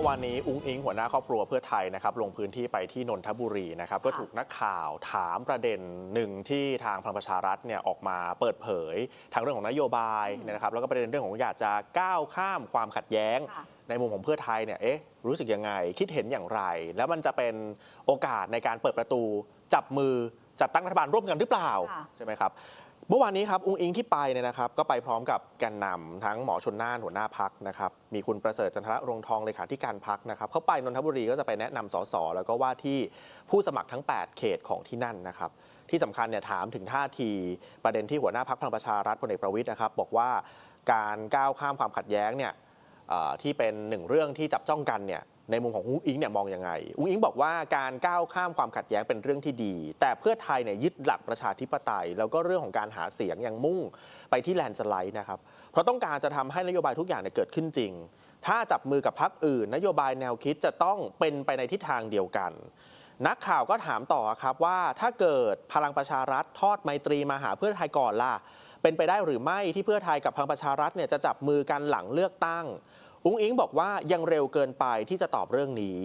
มื่อวานนี้อุ้งอิงหัวหน้าครอบครัวเพื่อไทยนะครับลงพื้นที่ไปที่นนทบุรีนะครับก็ถูกนักข่าวถามประเด็นหนึ่งที่ทางพลังประชารัฐเนี่ยออกมาเปิดเผยทางเรื่องของนโยบายนะครับแล้วก็ประเด็นเรื่องของอยากจะก้าวข้ามความขัดแย้งค่ะในมุมของเพื่อไทยเนี่ยเอ๊ะรู้สึกยังไง คิดเห็นอย่างไร แล้วมันจะเป็นโอกาสในการเปิดประตู จับมือจัดตั้งรัฐบาลร่วมกันหรือเปล่าค่ะใช่ไหมครับ เมื่อวานนี้ครับอุ้งอิงที่ไปเนี่ยนะครับก็ไปพร้อมกับแกนนำทั้งหมอชนน่านหัวหน้าพักนะครับมีคุณประเสริฐจันทระรงทองเลขาธิการพักนะครับเขาไปนนทบุรีก็จะไปแนะนำสสแล้วก็ว่าที่ผู้สมัครทั้ง 8 เขตของที่นั่นนะครับที่สำคัญเนี่ยถามถึงท่าทีประเด็นที่หัวหน้าพักพลังประชารัฐพลเอกประวิทย์นะครับบอกว่าการก้าวข้ามความขัดแย้งเนี่ยที่เป็นหนึ่งเรื่องที่จับจ้องกันเนี่ย ในมุมของอุ้งอิงเนี่ยมองยังไง อุ้งอิงบอกว่าการก้าวข้ามความขัดแย้งเป็นเรื่องที่ดี แต่เพื่อไทยเนี่ยยึดหลักประชาธิปไตย แล้วก็เรื่องของการหาเสียงยังมุ่งไปที่แลนด์สไลด์นะครับ เพราะต้องการจะทำให้นโยบายทุกอย่างเนี่ยเกิดขึ้นจริง ถ้าจับมือกับพรรคอื่น นโยบายแนวคิดจะต้องเป็นไปในทิศทางเดียวกัน นักข่าวก็ถามต่อครับว่าถ้าเกิดพลังประชารัฐทอดไมตรีมาหาเพื่อไทยก่อนล่ะเป็นไปได้หรือไม่ที่เพื่อไทยกับพลังประชารัฐเนี่ยจะจับมือกันหลังเลือกตั้ง อุ้งอิงบอกว่ายังเร็วเกินไปที่จะตอบเรื่องนี้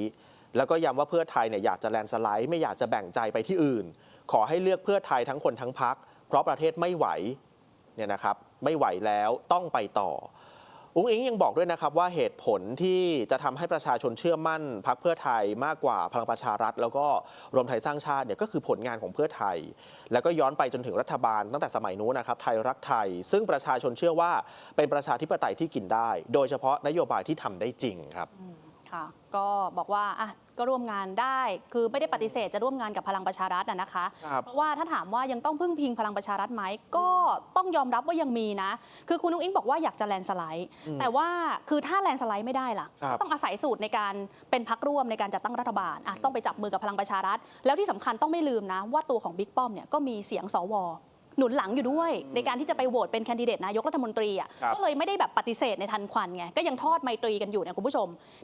แล้วก็ย้ำว่าเพื่อไทยเนี่ยอยากจะแลนสไลด์ไม่อยากจะแบ่งใจไปที่อื่น ขอให้เลือกเพื่อไทยทั้งคนทั้งพัก เพราะประเทศไม่ไหวเนี่ยนะครับไม่ไหวแล้วต้องไปต่อ อุ้งอิงยังบอกด้วยนะครับว่าเหตุผลที่จะทำให้ประชาชนเชื่อมั่นพักเพื่อไทยมากกว่าพลังประชารัฐ แล้วก็รวมไทยสร้างชาติเนี่ยก็คือผลงานของเพื่อไทย แล้วก็ย้อนไปจนถึงรัฐบาลตั้งแต่สมัยนู้นนะครับไทยรักไทย ซึ่งประชาชนเชื่อว่าเป็นประชาธิปไตยที่กินได้ โดยเฉพาะนโยบายที่ทำได้จริงครับ ค่ะก็บอกว่าอะก็ร่วมงานได้ คือไม่ได้ปฏิเสธจะร่วมงานกับพลังประชารัฐนะนะคะ ครับ เพราะว่าถ้าถามว่ายังต้องพึ่งพิงพลังประชารัฐไหมก็ต้องยอมรับว่ายังมีนะ คือคุณนุ้งอิงบอกว่าอยากจะแลนด์สไลด์แต่ว่าคือถ้าแลนด์สไลด์ไม่ได้ล่ะครับ ก็ต้องอาศัยสูตรในการเป็นพักร่วมในการจัดตั้งรัฐบาลอะต้องไปจับมือกับพลังประชารัฐ แล้วที่สำคัญต้องไม่ลืมนะ ว่าตัวของบิ๊กป้อมเนี่ยก็มีเสียงสวหนุนหลังอยู่ด้วย ในการที่จะไปโหวตเป็นแคนดิเดตนายกรัฐมนตรีอะครับ ก็เลยไม่ได้แบบปฏิเสธในทันควันไงก็ยังทอดไมตรีกันอยู่เนี่ยคุณผู้ชม